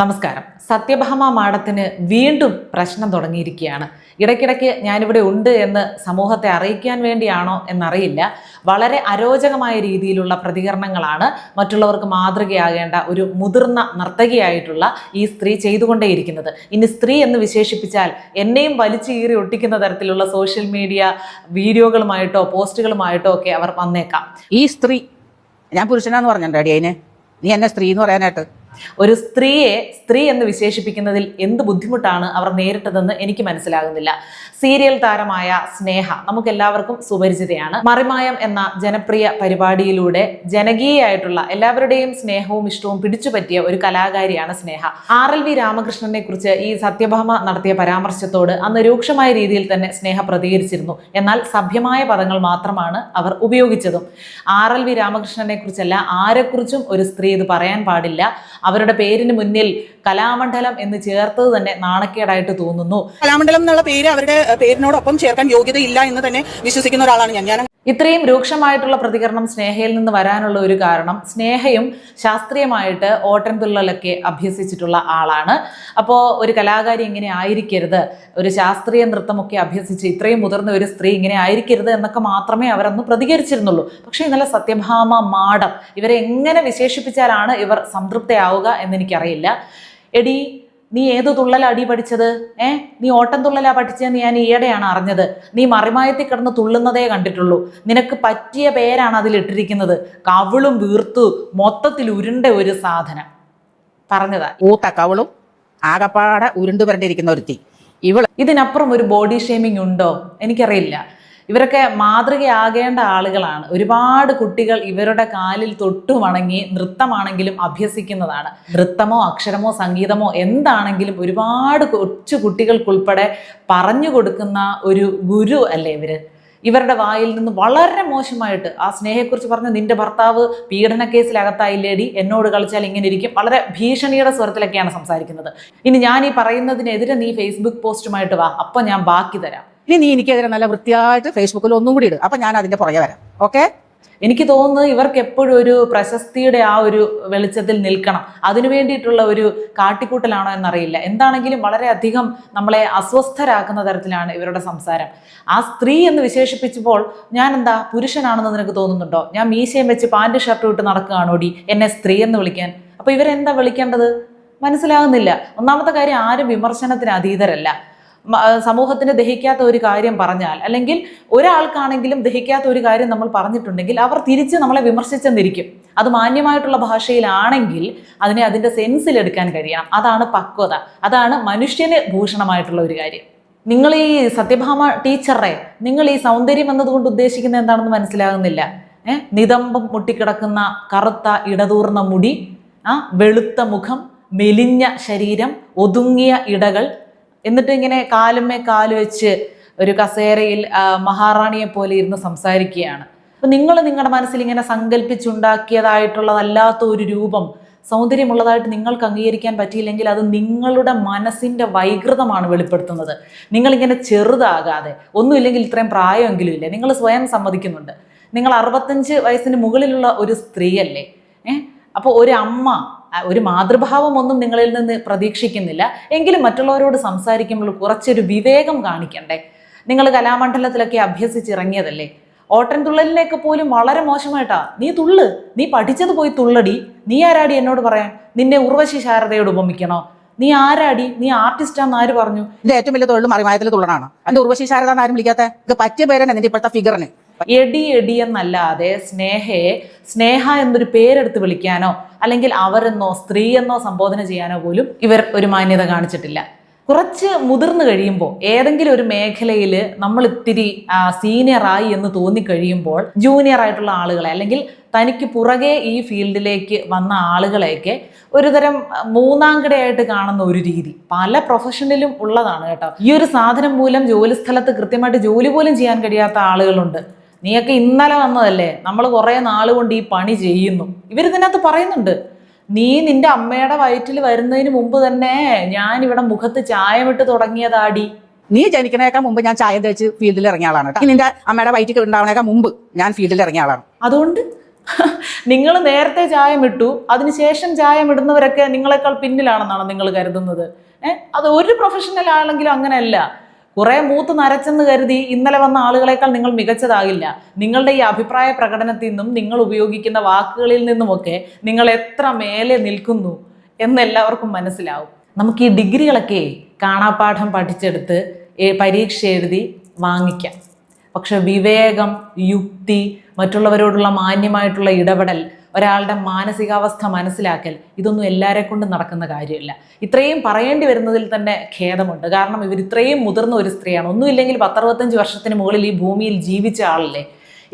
നമസ്കാരം. സത്യഭാമ മാഡത്തിന് വീണ്ടും പ്രശ്നം തുടങ്ങിയിരിക്കുകയാണ്. ഇടയ്ക്കിടയ്ക്ക് ഞാനിവിടെ ഉണ്ട് എന്ന് സമൂഹത്തെ അറിയിക്കാൻ വേണ്ടിയാണോ എന്നറിയില്ല. വളരെ അരോചകമായ രീതിയിലുള്ള പ്രതികരണങ്ങളാണ് മറ്റുള്ളവർക്ക് മാതൃകയാകേണ്ട ഒരു മുതിർന്ന നർത്തകിയായിട്ടുള്ള ഈ സ്ത്രീ ചെയ്തുകൊണ്ടേയിരിക്കുന്നത്. ഇനി സ്ത്രീ എന്ന് വിശേഷിപ്പിച്ചാൽ എന്നെയും വലിച്ചു കീറി ഒട്ടിക്കുന്ന തരത്തിലുള്ള സോഷ്യൽ മീഡിയ വീഡിയോകളുമായിട്ടോ പോസ്റ്റുകളുമായിട്ടോ ഒക്കെ അവർ വന്നേക്കാം. ഈ സ്ത്രീ ഞാൻ പുരുഷനാന്ന് പറഞ്ഞിട്ടുണ്ട് അടിയനെ നീ എന്നെ സ്ത്രീ എന്ന് പറയാനായിട്ട്. ഒരു സ്ത്രീയെ സ്ത്രീ എന്ന് വിശേഷിപ്പിക്കുന്നതിൽ എന്ത് ബുദ്ധിമുട്ടാണ് അവർ നേരിട്ടതെന്ന് എനിക്ക് മനസ്സിലാകുന്നില്ല. സീരിയൽ താരമായ സ്നേഹ നമുക്ക് എല്ലാവർക്കും സുപരിചിതയാണ്. മറിമായം എന്ന ജനപ്രിയ പരിപാടിയിലൂടെ ജനകീയമായിട്ടുള്ള എല്ലാവരുടെയും സ്നേഹവും ഇഷ്ടവും പിടിച്ചുപറ്റിയ ഒരു കലാകാരിയാണ് സ്നേഹ. ആർ എൽ വി രാമകൃഷ്ണനെ കുറിച്ച് ഈ സത്യഭാമ നടത്തിയ പരാമർശത്തോട് അന്ന് രൂക്ഷമായ രീതിയിൽ തന്നെ സ്നേഹ പ്രതികരിച്ചിരുന്നു. എന്നാൽ സഭ്യമായ പദങ്ങൾ മാത്രമാണ് അവർ ഉപയോഗിച്ചതും. ആർ എൽ വി രാമകൃഷ്ണനെ കുറിച്ചല്ല ആരെക്കുറിച്ചും ഒരു സ്ത്രീ ഇത് പറയാൻ പാടില്ല. അവരുടെ പേരിന് മുന്നിൽ കലാമണ്ഡലം എന്ന് ചേർത്തത് തന്നെ നാണക്കേടായിട്ട് തോന്നുന്നു. കലാമണ്ഡലം എന്നുള്ള പേര് അവരുടെ പേരിനോടൊപ്പം ചേർക്കാൻ യോഗ്യതയില്ല എന്ന് തന്നെ വിശ്വസിക്കുന്ന ഒരാളാണ് ഞാൻ. ഞാൻ ഇത്രയും രൂക്ഷമായിട്ടുള്ള പ്രതികരണം സ്നേഹയിൽ നിന്ന് വരാനുള്ള ഒരു കാരണം സ്നേഹയും ശാസ്ത്രീയമായിട്ട് ഓട്ടൻതുള്ളലൊക്കെ അഭ്യസിച്ചിട്ടുള്ള ആളാണ്. അപ്പോൾ ഒരു കലാകാരി ഇങ്ങനെ ആയിരിക്കരുത്. ഒരു ശാസ്ത്രീയ നൃത്തമൊക്കെ അഭ്യസിച്ച് ഇത്രയും മുതിർന്ന ഒരു സ്ത്രീ ഇങ്ങനെ ആയിരിക്കരുത് എന്നൊക്കെ മാത്രമേ അവരന്ന് പ്രതികരിച്ചിരുന്നുള്ളൂ. പക്ഷേ ഇന്നലെ സത്യഭാമ മാഡം ഇവരെ എങ്ങനെ വിശേഷിപ്പിച്ചാലാണ് ഇവർ സംതൃപ്തയാവുക എന്നെനിക്കറിയില്ല. എടി നീ ഏത് തുള്ളലടി അടി പഠിച്ചത്? ഏ? നീ ഓട്ടം തുള്ളലാ പഠിച്ചതെന്ന് ഞാൻ ഈയിടെയാണ് അറിഞ്ഞത്. നീ മറിമായത്തിൽ കിടന്ന് തുള്ളുന്നതേ കണ്ടിട്ടുള്ളൂ. നിനക്ക് പറ്റിയ പേരാണ് അതിലിട്ടിരിക്കുന്നത് കവിളും വീർത്തു മൊത്തത്തിൽ ഉരുണ്ട ഒരു സാധനം. പറഞ്ഞതാ. ഊത്ത കവളും ആകപ്പാടെ ഉരുണ്ടു വരണ്ടിരിക്കുന്ന ഒരുത്തി. ഇവൾ ഇതിനപ്പുറം ഒരു ബോഡി ഷേമിംഗ് ഉണ്ടോ? എനിക്കറിയില്ല. ഇവരൊക്കെ മാതൃകയാകേണ്ട ആളുകളാണ്. ഒരുപാട് കുട്ടികൾ ഇവരുടെ കാലിൽ തൊട്ടു വണങ്ങി നൃത്തമാണെങ്കിലും അഭ്യസിക്കുന്നതാണ്. നൃത്തമോ അക്ഷരമോ സംഗീതമോ എന്താണെങ്കിലും ഒരുപാട് കൊച്ചു കുട്ടികൾക്കുൾപ്പെടെ പറഞ്ഞു കൊടുക്കുന്ന ഒരു ഗുരു അല്ലേ ഇവർ? ഇവരുടെ വായിൽ നിന്ന് വളരെ മോശമായിട്ട് ആ സ്നേഹയെക്കുറിച്ച് പറഞ്ഞ നിന്റെ ഭർത്താവ് പീഡന കേസിലകത്തായില്ലേടി എന്നോട് കളിച്ചാൽ ഇങ്ങനെ ഇരിക്കും. വളരെ ഭീഷണിയുടെ സ്വരത്തിലൊക്കെയാണ് സംസാരിക്കുന്നത്. ഇനി ഞാൻ ഈ പറയുന്നതിനെതിരെ നീ ഫേസ്ബുക്ക് പോസ്റ്റുമായിട്ട് വാ അപ്പം ഞാൻ ബാക്കി തരാം. ഇനി നീ എനിക്കെതിരെ നല്ല വൃത്തിയായിട്ട് ഫേസ്ബുക്കിൽ ഒന്നും കൂടി ഇടും. അപ്പൊ ഞാൻ അതിന്റെ പുറകെ വരാം. ഓക്കെ എനിക്ക് തോന്നുന്നത് ഇവർക്ക് എപ്പോഴും ഒരു പ്രശസ്തിയുടെ ആ ഒരു വെളിച്ചത്തിൽ നിൽക്കണം. അതിനു വേണ്ടിയിട്ടുള്ള ഒരു കാട്ടിക്കൂട്ടലാണോ എന്നറിയില്ല. എന്താണെങ്കിലും വളരെയധികം നമ്മളെ അസ്വസ്ഥരാക്കുന്ന തരത്തിലാണ് ഇവരുടെ സംസാരം. ആ സ്ത്രീ എന്ന് വിശേഷിപ്പിച്ചപ്പോൾ ഞാൻ എന്താ പുരുഷനാണെന്ന് നിനക്ക് തോന്നുന്നുണ്ടോ? ഞാൻ മീശയും വെച്ച് പാന്റ് ഷർട്ട് ഇട്ട് നടക്കുകയാണോടി എന്നെ സ്ത്രീ എന്ന് വിളിക്കാൻ. അപ്പൊ ഇവരെന്താ വിളിക്കേണ്ടത്? മനസ്സിലാകുന്നില്ല. ഒന്നാമത്തെ കാര്യം ആരും വിമർശനത്തിന് അതീതരല്ല. സമൂഹത്തിന് ദഹിക്കാത്ത ഒരു കാര്യം പറഞ്ഞാൽ അല്ലെങ്കിൽ ഒരാൾക്കാണെങ്കിലും ദഹിക്കാത്ത ഒരു കാര്യം നമ്മൾ പറഞ്ഞിട്ടുണ്ടെങ്കിൽ അവർ തിരിച്ച് നമ്മളെ വിമർശിച്ചെന്നിരിക്കും. അത് മാന്യമായിട്ടുള്ള ഭാഷയിലാണെങ്കിൽ അതിനെ അതിന്റെ സെൻസിലെടുക്കാൻ കഴിയണം. അതാണ് പക്വത. അതാണ് മനുഷ്യന് ഭൂഷണമായിട്ടുള്ള ഒരു കാര്യം. നിങ്ങൾ ഈ സത്യഭാമ ടീച്ചറെ നിങ്ങൾ ഈ സൗന്ദര്യം എന്നതുകൊണ്ട് ഉദ്ദേശിക്കുന്നത് എന്താണെന്ന് മനസ്സിലാകുന്നില്ല. ഏഹ് നിതംബം മുട്ടിക്കിടക്കുന്ന കറുത്ത ഇടതൂർന്ന മുടി ആ വെളുത്ത മുഖം മെലിഞ്ഞ ശരീരം ഒതുങ്ങിയ ഇടകൾ എന്നിട്ട് ഇങ്ങനെ കാലുമേ കാൽ വെച്ച് ഒരു കസേരയിൽ മഹാറാണിയെ പോലെ ഇരുന്ന് സംസാരിക്കുകയാണ്. അപ്പൊ നിങ്ങൾ നിങ്ങളുടെ മനസ്സിൽ ഇങ്ങനെ സങ്കല്പിച്ചുണ്ടാക്കിയതായിട്ടുള്ളതല്ലാത്ത ഒരു രൂപം സൗന്ദര്യമുള്ളതായിട്ട് നിങ്ങൾക്ക് അംഗീകരിക്കാൻ പറ്റിയില്ലെങ്കിൽ അത് നിങ്ങളുടെ മനസ്സിന്റെ വൈകൃതമാണ് വെളിപ്പെടുത്തുന്നത്. നിങ്ങളിങ്ങനെ ചെറുതാകാതെ ഒന്നുമില്ലെങ്കിൽ ഇത്രയും പ്രായമെങ്കിലും ഇല്ല? നിങ്ങൾ സ്വയം സമ്മതിക്കുന്നുണ്ട്. നിങ്ങൾ അറുപത്തഞ്ച് വയസ്സിന് മുകളിലുള്ള ഒരു സ്ത്രീയല്ലേ? ഏഹ് അപ്പോൾ ഒരു അമ്മ ഒരു മാതൃഭാവം ഒന്നും നിങ്ങളിൽ നിന്ന് പ്രതീക്ഷിക്കുന്നില്ല. എങ്കിലും മറ്റുള്ളവരോട് സംസാരിക്കുമ്പോൾ കുറച്ചൊരു വിവേകം കാണിക്കണ്ടേ? നിങ്ങൾ കലാമണ്ഡലത്തിലൊക്കെ അഭ്യസിച്ചിറങ്ങിയതല്ലേ? ഓട്ടൻ തുള്ളലിലേക്ക് പോലും വളരെ മോശമായിട്ടാ. നീ തുള്ളു. നീ പഠിച്ചത് പോയി തുള്ളടി. നീ ആരാടി എന്നോട് പറയാൻ? നിന്നെ ഉർവശി ശാരദയോട് ഉപമിക്കണോ? നീ ആരാടി? നീ ആർട്ടിസ്റ്റാന്ന് ആര് പറഞ്ഞു? ഏറ്റവും വലിയ തൊഴിൽ മറിമായത്തിൽ തുള്ളനാണ്. എന്റെ ഉർവശി ശാരദ ആരും വിളിക്കാത്ത? പറ്റിയ പേരാണ് എന്റെ ഇപ്പോഴത്തെ ഫിഗറിന് എടി എടി എന്നല്ലാതെ സ്നേഹയെ സ്നേഹ എന്നൊരു പേരെടുത്ത് വിളിക്കാനോ അല്ലെങ്കിൽ അവരെന്നോ സ്ത്രീ എന്നോ സംബോധന ചെയ്യാനോ പോലും ഇവർ ഒരു മാന്യത കാണിച്ചിട്ടില്ല. കുറച്ച് മുതിർന്നു കഴിയുമ്പോൾ ഏതെങ്കിലും ഒരു മേഖലയിൽ നമ്മൾ ഇത്തിരി സീനിയറായി എന്ന് തോന്നിക്കഴിയുമ്പോൾ ജൂനിയർ ആയിട്ടുള്ള ആളുകളെ അല്ലെങ്കിൽ തനിക്ക് പുറകെ ഈ ഫീൽഡിലേക്ക് വന്ന ആളുകളെയൊക്കെ ഒരുതരം മൂന്നാംകിടയായിട്ട് കാണുന്ന ഒരു രീതി. പല പ്രൊഫഷനിലും ഉള്ളതാണ് കേട്ടോ. ഈ ഒരു സാധനം മൂലം ജോലി സ്ഥലത്ത് കൃത്യമായിട്ട് ജോലി പോലും ചെയ്യാൻ കഴിയാത്ത ആളുകളുണ്ട്. നീയൊക്കെ ഇന്നലെ വന്നതല്ലേ? നമ്മൾ കുറേ നാൾ കൊണ്ട് ഈ പണി ചെയ്യുന്നു. ഇവർ ഇവരിതിനകത്ത് പറയുന്നുണ്ട് നീ നിന്റെ അമ്മയുടെ വയറ്റിൽ വരുന്നതിന് മുമ്പ് തന്നെ ഞാൻ ഇവിടെ മുഖത്ത് ചായമിട്ട് തുടങ്ങിയതാടി. നീ ജനിക്കണേക്കാൾ മുമ്പ് ഞാൻ ചായ തേച്ച് ഫീൽഡിൽ ഇറങ്ങിയ ആളാണ് കേട്ടോ. നിന്റെ അമ്മയുടെ വയറ്റിൽ ഉണ്ടാവണേക്കാൾ മുമ്പ് ഞാൻ ഫീൽഡിൽ ഇറങ്ങിയ ആളാണ്. അതുകൊണ്ട് നിങ്ങൾ നേരത്തെ ചായം ഇട്ടു അതിനുശേഷം ചായം ഇടുന്നവരൊക്കെ നിങ്ങളെക്കാൾ പിന്നിലാണെന്നാണ് നിങ്ങൾ കരുതുന്നത്. ഏഹ് അത് ഒരു പ്രൊഫഷണൽ ആണെങ്കിലും അങ്ങനെയല്ല. കുറെ മൂത്ത് നരച്ചെന്ന് കരുതി ഇന്നലെ വന്ന ആളുകളെക്കാൾ നിങ്ങൾ മികച്ചതാകില്ല. നിങ്ങളുടെ ഈ അഭിപ്രായ പ്രകടനത്തിൽ നിന്നും നിങ്ങൾ ഉപയോഗിക്കുന്ന വാക്കുകളിൽ നിന്നുമൊക്കെ നിങ്ങൾ എത്ര മേലെ നിൽക്കുന്നു എന്നെല്ലാവർക്കും മനസ്സിലാവും. നമുക്ക് ഈ ഡിഗ്രികളൊക്കെ കാണാപ്പാഠം പഠിച്ചെടുത്ത് പരീക്ഷ എഴുതി വാങ്ങിക്കാം. പക്ഷെ വിവേകം യുക്തി മറ്റുള്ളവരോടുള്ള മാന്യമായിട്ടുള്ള ഇടപെടൽ ഒരാളുടെ മാനസികാവസ്ഥ മനസ്സിലാക്കൽ ഇതൊന്നും എല്ലാവരെ കൊണ്ടും നടക്കുന്ന കാര്യമില്ല. ഇത്രയും പറയേണ്ടി വരുന്നതിൽ തന്നെ ഖേദമുണ്ട്. കാരണം ഇവർ ഇത്രയും മുതിർന്ന ഒരു സ്ത്രീയാണ്. ഒന്നുമില്ലെങ്കിൽ പത്തറുപത്തഞ്ച് വർഷത്തിന് മുകളിൽ ഈ ഭൂമിയിൽ ജീവിച്ച ആളല്ലേ?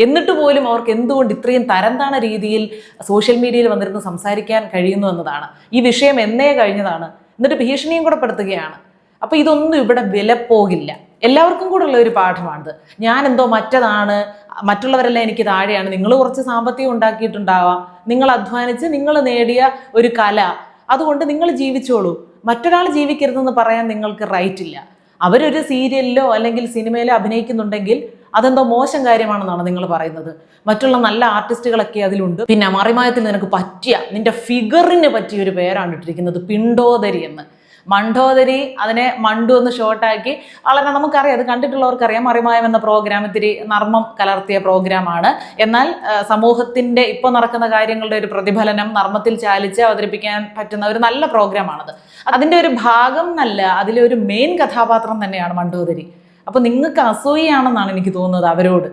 എന്നിട്ട് പോലും അവർക്ക് എന്തുകൊണ്ട് ഇത്രയും തരംതാണ രീതിയിൽ സോഷ്യൽ മീഡിയയിൽ വന്നിരുന്ന് സംസാരിക്കാൻ കഴിയുന്നു എന്നതാണ്. ഈ വിഷയം എന്നേ കഴിഞ്ഞതാണ്. എന്നിട്ട് ഭീഷണിയും കൂടെ പെടുത്തുകയാണ്. അപ്പൊ ഇതൊന്നും ഇവിടെ വില പോകില്ല എല്ലാവർക്കും കൂടെ ഉള്ള ഒരു പാഠമാണിത്. ഞാൻ എന്തോ മറ്റതാണ് മറ്റുള്ളവരെല്ലാം എനിക്ക് താഴെയാണ്. നിങ്ങൾ കുറച്ച് സാമ്പത്തികം ഉണ്ടാക്കിയിട്ടുണ്ടാവാം. നിങ്ങൾ അധ്വാനിച്ച് നിങ്ങൾ നേടിയ ഒരു കല. അതുകൊണ്ട് നിങ്ങൾ ജീവിച്ചോളൂ. മറ്റൊരാൾ ജീവിക്കരുതെന്ന് പറയാൻ നിങ്ങൾക്ക് റൈറ്റ് ഇല്ല. അവരൊരു സീരിയലിലോ അല്ലെങ്കിൽ സിനിമയിലോ അഭിനയിക്കുന്നുണ്ടെങ്കിൽ അതെന്തോ മോശം കാര്യമാണെന്നാണ് നിങ്ങൾ പറയുന്നത്. മറ്റുള്ള നല്ല ആർട്ടിസ്റ്റുകളൊക്കെ അതിലുണ്ട്. പിന്നെ മറിമായത്തിൽ നിനക്ക് പറ്റിയ നിന്റെ ഫിഗറിന് പറ്റിയ ഒരു പേരാണ് ഇട്ടിരിക്കുന്നത് പിണ്ടോദരി എന്ന്. മണ്ഡോദരി അതിനെ മണ്ടു എന്ന് ഷോർട്ടാക്കി വളരെ നമുക്കറിയാം അത് കണ്ടിട്ടുള്ളവർക്കറിയാം. മറിമായം എന്ന പ്രോഗ്രാം ഇത്തിരി നർമ്മം കലർത്തിയ പ്രോഗ്രാമാണ് എന്നാൽ സമൂഹത്തിന്റെ ഇപ്പോൾ നടക്കുന്ന കാര്യങ്ങളുടെ ഒരു പ്രതിഫലനം നർമ്മത്തിൽ ചാലിച്ച് അവതരിപ്പിക്കാൻ പറ്റുന്ന ഒരു നല്ല പ്രോഗ്രാമാണത് അതിന്റെ ഒരു ഭാഗം നല്ല അതിലെ ഒരു മെയിൻ കഥാപാത്രം തന്നെയാണ് മണ്ടോദരി. അപ്പോൾ നിങ്ങൾക്ക് അസൂയാണെന്നാണ് എനിക്ക് തോന്നുന്നത് അവരോട്.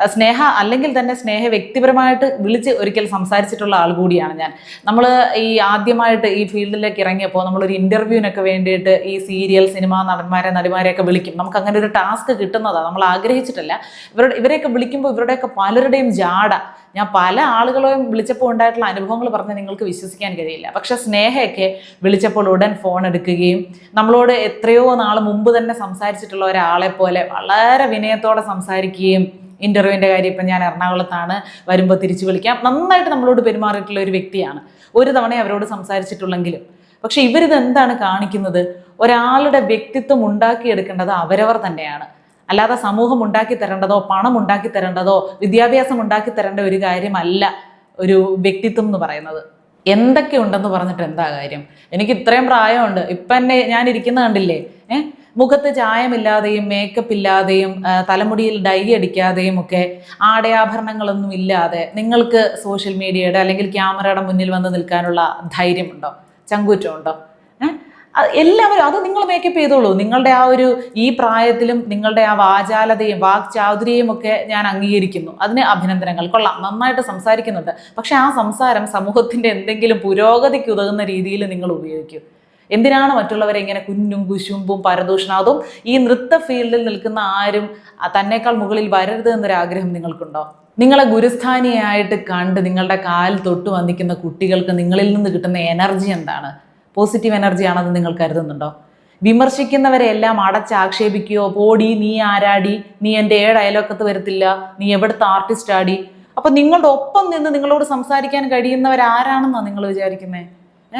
സ്നേഹ അല്ലെങ്കിൽ തന്നെ സ്നേഹ വ്യക്തിപരമായിട്ട് വിളിച്ച് ഒരിക്കൽ സംസാരിച്ചിട്ടുള്ള ആൾ കൂടിയാണ് ഞാൻ. നമ്മൾ ഈ ആദ്യമായിട്ട് ഈ ഫീൽഡിലേക്ക് ഇറങ്ങിയപ്പോൾ നമ്മളൊരു ഇന്റർവ്യൂവിനൊക്കെ വേണ്ടിയിട്ട് ഈ സീരിയൽ സിനിമ നടന്മാരെ നടിമാരെയൊക്കെ വിളിക്കും. നമുക്ക് അങ്ങനെ ഒരു ടാസ്ക് കിട്ടുന്നതാണ് നമ്മൾ ആഗ്രഹിച്ചിട്ടല്ല. ഇവരുടെ ഇവരെയൊക്കെ വിളിക്കുമ്പോൾ ഇവരുടെയൊക്കെ പലരുടെയും ജാട. ഞാൻ പല ആളുകളെയും വിളിച്ചപ്പോൾ ഉണ്ടായിട്ടുള്ള അനുഭവങ്ങൾ പറഞ്ഞ് നിങ്ങൾക്ക് വിശ്വസിക്കാൻ കഴിയില്ല. പക്ഷെ സ്നേഹയൊക്കെ വിളിച്ചപ്പോൾ ഉടൻ ഫോൺ എടുക്കുകയും നമ്മളോട് എത്രയോ നാൾ മുമ്പ് തന്നെ സംസാരിച്ചിട്ടുള്ള ഒരാളെ പോലെ വളരെ വിനയത്തോടെ സംസാരിക്കുകയും ഇന്റർവ്യൂവിന്റെ കാര്യം ഇപ്പം ഞാൻ എറണാകുളത്താണ്. വരുമ്പോൾ തിരിച്ചു വിളിക്കാം. നന്നായിട്ട് നമ്മളോട് പെരുമാറിയിട്ടുള്ള ഒരു വ്യക്തിയാണ്. ഒരു തവണ അവരോട് സംസാരിച്ചിട്ടുള്ളെങ്കിലും. പക്ഷെ ഇവരിത് എന്താണ് കാണിക്കുന്നത്? ഒരാളുടെ വ്യക്തിത്വം ഉണ്ടാക്കിയെടുക്കേണ്ടത് അവരവർ തന്നെയാണ്. അല്ലാതെ സമൂഹം ഉണ്ടാക്കി തരേണ്ടതോ പണം ഉണ്ടാക്കി തരേണ്ടതോ വിദ്യാഭ്യാസം ഉണ്ടാക്കി തരേണ്ട ഒരു കാര്യമല്ല ഒരു വ്യക്തിത്വം എന്ന് പറയുന്നത്. എന്തൊക്കെ ഉണ്ടെന്ന് പറഞ്ഞിട്ട് എന്താ കാര്യം? എനിക്ക് ഇത്രയും പ്രായമുണ്ട്. ഇപ്പം എന്നെ ഞാൻ ഇരിക്കുന്ന കണ്ടില്ലേ? ഏഹ് മുഖത്ത് ചായമില്ലാതെയും മേക്കപ്പ് ഇല്ലാതെയും തലമുടിയിൽ ഡൈ അടിക്കാതെയും ഒക്കെ ആടയാഭരണങ്ങളൊന്നും ഇല്ലാതെ നിങ്ങൾക്ക് സോഷ്യൽ മീഡിയയുടെ അല്ലെങ്കിൽ ക്യാമറയുടെ മുന്നിൽ വന്ന് നിൽക്കാനുള്ള ധൈര്യമുണ്ടോ? ചങ്കൂറ്റമുണ്ടോ? എല്ലാവരും അത് നിങ്ങൾ മേക്കപ്പ് ചെയ്തോളൂ. നിങ്ങളുടെ ആ ഒരു ഈ പ്രായത്തിലും നിങ്ങളുടെ ആ വാചാലതയും വാക്ചാതുര്യയും ഒക്കെ ഞാൻ അംഗീകരിക്കുന്നു. അതിന് അഭിനന്ദനങ്ങൾ. കൊള്ളാം. നന്നായിട്ട് സംസാരിക്കുന്നുണ്ട്. പക്ഷെ ആ സംസാരം സമൂഹത്തിന്റെ എന്തെങ്കിലും പുരോഗതിക്ക് ഉതകുന്ന രീതിയിൽ നിങ്ങൾ ഉപയോഗിക്കൂ. എന്തിനാണ് മറ്റുള്ളവരെ ഇങ്ങനെ കുഞ്ഞും കുശുമ്പും പരദൂഷണാതും ഈ നൃത്ത ഫീൽഡിൽ നിൽക്കുന്ന ആരും തന്നെക്കാൾ മുകളിൽ വരരുത് എന്നൊരാഗ്രഹം നിങ്ങൾക്കുണ്ടോ? നിങ്ങളെ ഗുരുസ്ഥാനിയായിട്ട് കണ്ട് നിങ്ങളുടെ കാൽ തൊട്ട് വന്നിക്കുന്ന കുട്ടികൾക്ക് നിങ്ങളിൽ നിന്ന് കിട്ടുന്ന എനർജി എന്താണ്? പോസിറ്റീവ് എനർജി ആണെന്ന് നിങ്ങൾ കരുതുന്നുണ്ടോ? വിമർശിക്കുന്നവരെ എല്ലാം അടച്ചാക്ഷേപിക്കുകയോ പോടി നീ ആരാടി? നീ എന്റെ ഏഴ് അയലോക്കത്ത് വരത്തില്ല. നീ എവിടുത്തെ ആർട്ടിസ്റ്റ് ആടി അപ്പൊ നിങ്ങളുടെ ഒപ്പം നിന്ന് നിങ്ങളോട് സംസാരിക്കാൻ കഴിയുന്നവരാരാണെന്നാണ് നിങ്ങൾ വിചാരിക്കുന്നത്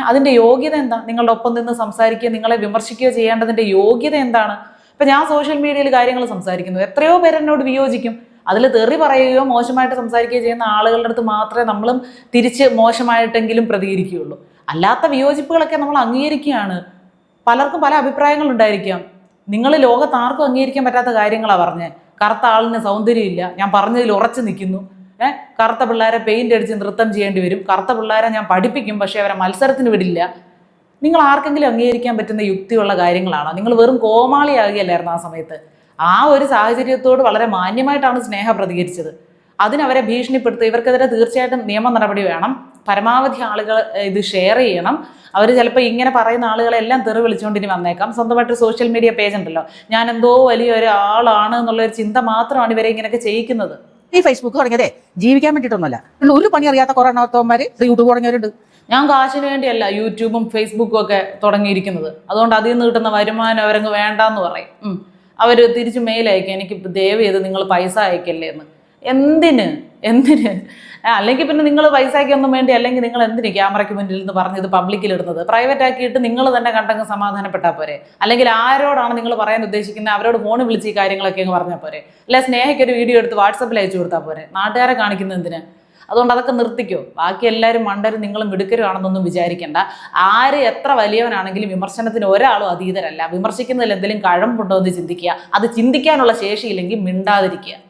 അതിന്റെ യോഗ്യത എന്താ? നിങ്ങളുടെ ഒപ്പം നിന്ന് സംസാരിക്കുകയോ നിങ്ങളെ വിമർശിക്കുകയോ ചെയ്യേണ്ടതിന്റെ യോഗ്യത എന്താണ്? ഇപ്പൊ ഞാൻ സോഷ്യൽ മീഡിയയിൽ കാര്യങ്ങൾ സംസാരിക്കുന്നു. എത്രയോ പേരെന്നോട് വിയോജിക്കും. അതിൽ തെറി പറയുകയോ മോശമായിട്ട് സംസാരിക്കുകയോ ചെയ്യുന്ന ആളുകളുടെ അടുത്ത് മാത്രമേ നമ്മളും തിരിച്ച് മോശമായിട്ടെങ്കിലും പ്രതികരിക്കുകയുള്ളൂ. അല്ലാത്ത വിയോജിപ്പുകളൊക്കെ നമ്മൾ അംഗീകരിക്കുകയാണ്. പലർക്കും പല അഭിപ്രായങ്ങൾ ഉണ്ടായിരിക്കാം. നിങ്ങൾ ലോകത്താർക്കും അംഗീകരിക്കാൻ പറ്റാത്ത കാര്യങ്ങളാണ് പറഞ്ഞത് കറുത്ത ആളിന് സൗന്ദര്യമില്ല. ഞാൻ പറഞ്ഞതിൽ ഉറച്ചു നിൽക്കുന്നു. കറുത്ത പിള്ളേരെ പെയിന്റ് അടിച്ച് നൃത്തം ചെയ്യേണ്ടി വരും. കറുത്ത പിള്ളേരെ ഞാൻ പഠിപ്പിക്കും പക്ഷേ അവരെ മത്സരത്തിന് വിടില്ല. നിങ്ങൾ ആർക്കെങ്കിലും അംഗീകരിക്കാൻ പറ്റുന്ന യുക്തിയുള്ള കാര്യങ്ങളാണോ? നിങ്ങൾ വെറും കോമാളിയാകുകയല്ലായിരുന്നു ആ സമയത്ത്? ആ ഒരു സാഹചര്യത്തോട് വളരെ മാന്യമായിട്ടാണ് സ്നേഹ പ്രതികരിച്ചത്. അതിനവരെ ഭീഷണിപ്പെടുത്തുക ഇവർക്കെതിരെ തീർച്ചയായിട്ടും നിയമ നടപടി വേണം. പരമാവധി ആളുകൾ ഇത് ഷെയർ ചെയ്യണം. അവർ ചിലപ്പോൾ ഇങ്ങനെ പറയുന്ന ആളുകളെല്ലാം തെറി വിളിച്ചുകൊണ്ട് ഇനി വന്നേക്കാം. സ്വന്തമായിട്ട് സോഷ്യൽ മീഡിയ പേജ് ഉണ്ടല്ലോ. ഞാൻ എന്തോ വലിയ ഒരാളാണ് എന്നുള്ള ഒരു ചിന്ത മാത്രമാണ് ഇവരെ ഇങ്ങനെയൊക്കെ ചെയ്യിക്കുന്നത്. ഈ ഫേസ്ബുക്ക് തുടങ്ങിയതേ ജീവിക്കാൻ വേണ്ടിയിട്ടൊന്നുമല്ല. ഒരു പണി അറിയാത്ത കുറെ എണ്ണത്തോന്മാര് യൂട്യൂബ് തുടങ്ങിയവരുണ്ട്. ഞാൻ കാശിന് വേണ്ടിയല്ല യൂട്യൂബും ഫേസ്ബുക്കും ഒക്കെ തുടങ്ങിയിരിക്കുന്നത്. അതുകൊണ്ട് അതിൽ നിന്ന് കിട്ടുന്ന വരുമാനം അവരങ്ങ് വേണ്ടെന്ന് പറയും. അവർ തിരിച്ച് മെയിൽ അയക്കും. എനിക്ക് ദയവ് ചെയ്ത് നിങ്ങൾ പൈസ അയക്കല്ലേ എന്ന് എന്തിന്? എന്തിന്? അല്ലെങ്കിൽ പിന്നെ നിങ്ങൾ വൈസാക്കി ഒന്നും വേണ്ടി അല്ലെങ്കിൽ നിങ്ങൾ എന്തിന് ക്യാമറയ്ക്ക് മുന്നിൽ നിന്ന് പറഞ്ഞ് ഇത് പബ്ലിക്കിൽ ഇടുന്നത്? പ്രൈവറ്റ് ആക്കിയിട്ട് നിങ്ങൾ തന്നെ കണ്ടങ്ങ് സമാധാനപ്പെട്ടാൽ പോരെ? അല്ലെങ്കിൽ ആരോടാണ് നിങ്ങൾ പറയാൻ ഉദ്ദേശിക്കുന്നത് അവരോട് ഫോൺ വിളിച്ച് ഈ കാര്യങ്ങളൊക്കെ അങ്ങ് പറഞ്ഞാൽ പോരെ? അല്ലെ സ്നേഹയ്ക്ക് ഒരു വീഡിയോ എടുത്ത് വാട്സപ്പിൽ അയച്ചു കൊടുത്താൽ പോരെ? നാട്ടുകാരെ കാണിക്കുന്നത് എന്തിന്? അതുകൊണ്ട് അതൊക്കെ നിർത്തിക്കോ. ബാക്കി എല്ലാവരും മണ്ടരും നിങ്ങളും മിടുക്കരുമാണെന്നൊന്നും വിചാരിക്കേണ്ട. ആര് എത്ര വലിയവനാണെങ്കിലും വിമർശനത്തിന് ഒരാളും അതീതരല്ല. വിമർശിക്കുന്നതിൽ എന്തെങ്കിലും കഴമ്പുണ്ടോ എന്ന് ചിന്തിക്കുക. അത് ചിന്തിക്കാനുള്ള ശേഷിയില്ലെങ്കിൽ മിണ്ടാതിരിക്കുക.